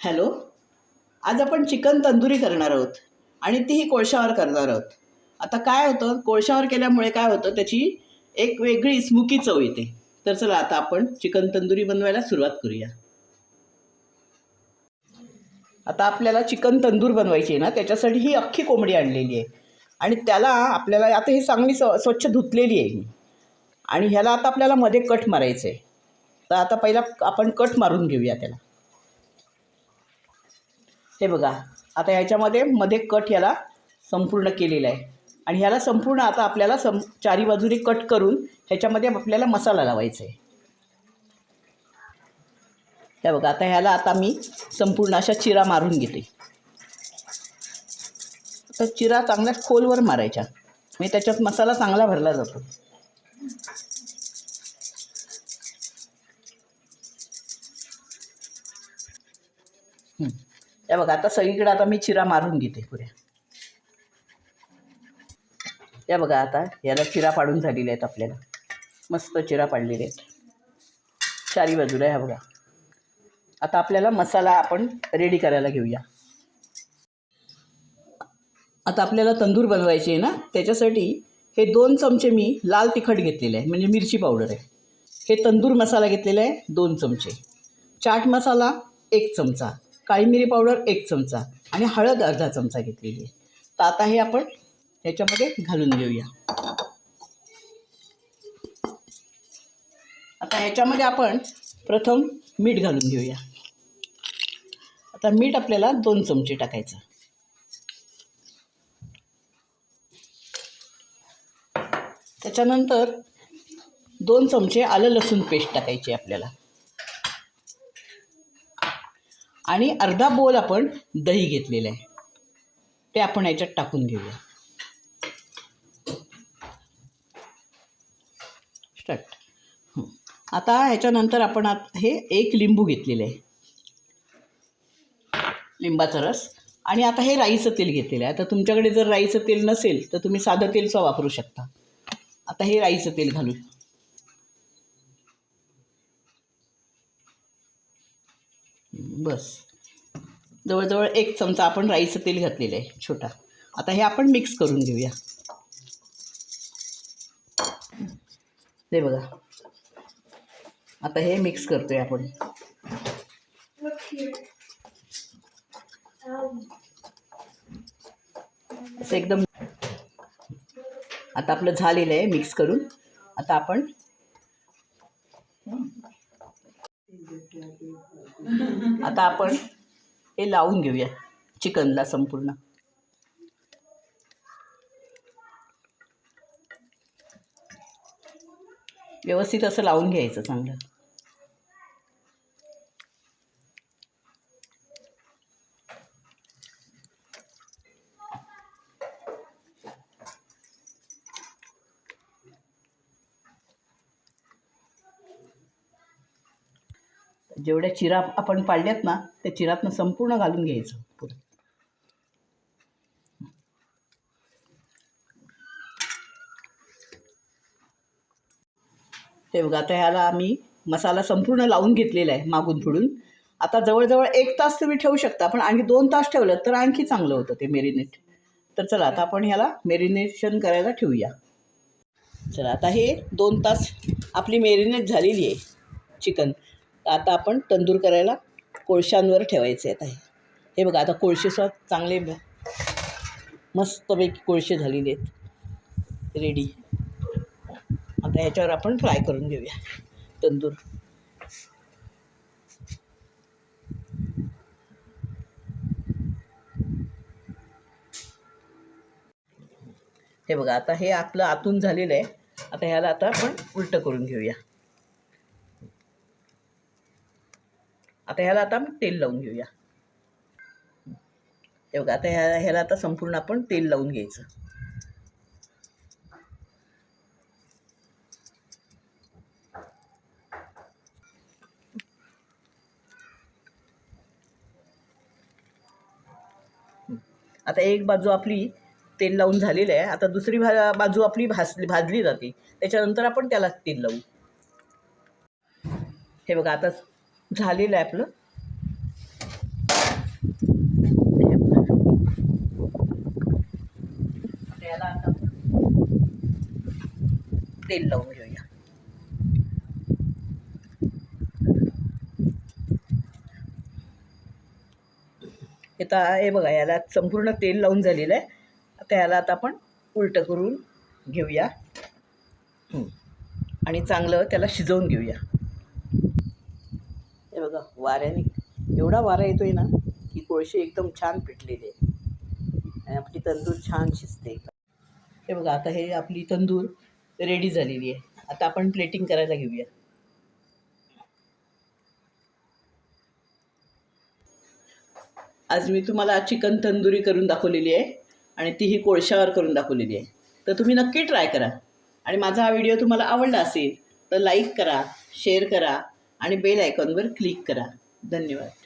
Hello? आज आपण chicken tandoori करणार आहोत आणि तीही कोळशावर करणार आहोत. आता काय होतं? कोळशावर केल्यामुळे काय होतं? त्याची एक वेगळी स्मुकी चव येते. तर चला आता आपण चिकन तंदुरी बनवायला सुरुवात करूया. आता आपल्याला चिकन तंदूर बनवायची आहे ना त्याच्यासाठी ही अख्खी कोंबडी आणलेली आहे. आणि त्याला आपल्याला आता ही चांगली स्व स्वच्छ धुतलेली आहे आणि ह्याला आता आपल्याला मध्ये कट मारायचं आहे तर आता पहिला आपण कट मारून घेऊया त्याला. हे बघा आता ह्याच्यामध्ये मध्ये कट ह्याला संपूर्ण केलेला आहे. आणि ह्याला संपूर्ण आता आपल्याला सं चारी बाजूने कट करून ह्याच्यामध्ये आपल्याला मसाला लावायचा आहे. हे बघा आता ह्याला आता मी संपूर्ण अशा चिरा मारून घेते. तर चिरा चांगल्या खोलवर मारायच्या. म्हणजे त्याच्यात मसाला चांगला भरला जातो. हे बघा आता सगळीकडे आता मी चिरा मारून घेते पुऱ्या. या बघा आता याला चिरा पाडून झालेल्या आहेत आपल्याला. मस्त चिरा पाडलेले आहेत. चारी बाजूला ह्या बघा. आता आपल्याला मसाला आपण रेडी करायला घेऊया. आता आपल्याला तंदूर बनवायची आहे ना त्याच्यासाठी हे दोन चमचे मी लाल तिखट घेतलेले आहे म्हणजे मिरची पावडर आहे. हे तंदूर मसाला घेतलेला आहे दोन चमचे. चाट मसाला एक चमचा. काळी मिरी पावडर एक चमचा आणि हळद अर्धा चमचा घेतलेली आहे. तर आता हे आपण ह्याच्यामध्ये घालून घेऊया. आता ह्याच्यामध्ये आपण प्रथम मीठ घालून घेऊया. आता मीठ आपल्याला दोन चमचे टाकायचं. त्याच्यानंतर दोन चमचे आलं लसूण पेस्ट टाकायची आपल्याला. आणि अर्धा बोल आपण दही घेतलेलं आहे. ते आपण याच्यात टाकून घेऊया. स्टार्ट आता ह्याच्यानंतर आपण आत हे एक लिंबू घेतलेलं आहे. लिंबाचा रस. आणि आता हे राईचं तेल घेतलेलं आहे. आता तुमच्याकडे जर राईचं तेल नसेल तर तुम्ही साधं तेलचा वापरू शकता. आता हे राईचं तेल घालू बस. जवळजवळ एक चमचा आपण राईचं तेल घातलेलं आहे छोटा. आता हे आपण मिक्स करून घेऊया. हे बघा. आता हे मिक्स करतोय आपण. असं एकदम आता आपलं झालेलं आहे मिक्स करून. आता आपण आता आपण हे लावून घेऊया चिकनला संपूर्ण. व्यवस्थित असं लावून घ्यायचं चांगलं. जेवढ्या चिरा आपण पाडल्यात ना त्या चिरातनं संपूर्ण घालून घ्यायचं ते हे बघा आता ह्याला आम्ही मसाला संपूर्ण लावून घेतलेला आहे मागून पुढून. आता जवळजवळ एक तास तुम्ही ठेवू शकता पण आणखी दोन तास ठेवलं तर आणखी चांगलं होतं ते मेरिनेट तर चला आता आपण ह्याला मेरिनेशन करायला ठेवूया. चला आता हे दोन तास आपली मेरिनेट झालेली आहे चिकन. आता आपण तंदूर करायला कोळशांवर ठेवायचे आहेत. हे हे बघा आता कोळशेसुद्धा चांगले मस्तपैकी कोळशे झालेले आहेत. रेडी आता ह्याच्यावर आपण फ्राय करून घेऊया. तंदूर. हे बघा आता हे आपलं आतून झालेलं आहे. आता ह्याला आता आपण उलटं करून घेऊया. आता ह्याला आता आपण तेल लावून घेऊया. हे बघा आता ह्या ह्याला आता संपूर्ण आपण तेल लावून घ्यायचं. आता एक बाजू आपली तेल लावून झालेलं आहे. आता दुसरी भा बाजू आपली भाजली भाजली जाते. त्याच्यानंतर आपण त्याला तेल लावू. हे बघा आता झालेलं आहे आपलं. त्याला आता तेल लावून घेऊया. आता हे बघा याला संपूर्ण तेल लावून झालेलं आहे. आता याला आता आपण उलटं करून घेऊया. आणि चांगलं त्याला शिजवून घेऊया. हे बघा वाऱ्याने एवढा वारा येतोय ना की कोळशी एकदम छान पिटलेली आहे आणि आपली तंदूर छान शिजते. हे बघा आता हे आपली तंदूर रेडी झालेली आहे. आता आपण प्लेटिंग करायला घेऊया. आज मी तुम्हाला चिकन तंदुरी करून दाखवलेली आहे आणि तीही कोळशावर करून दाखवलेली आहे. तर तुम्ही नक्की ट्राय करा. आणि माझा हा व्हिडिओ तुम्हाला आवडला असेल तर लाईक करा शेअर करा. आणि बेल आयकॉनवर क्लिक करा. धन्यवाद.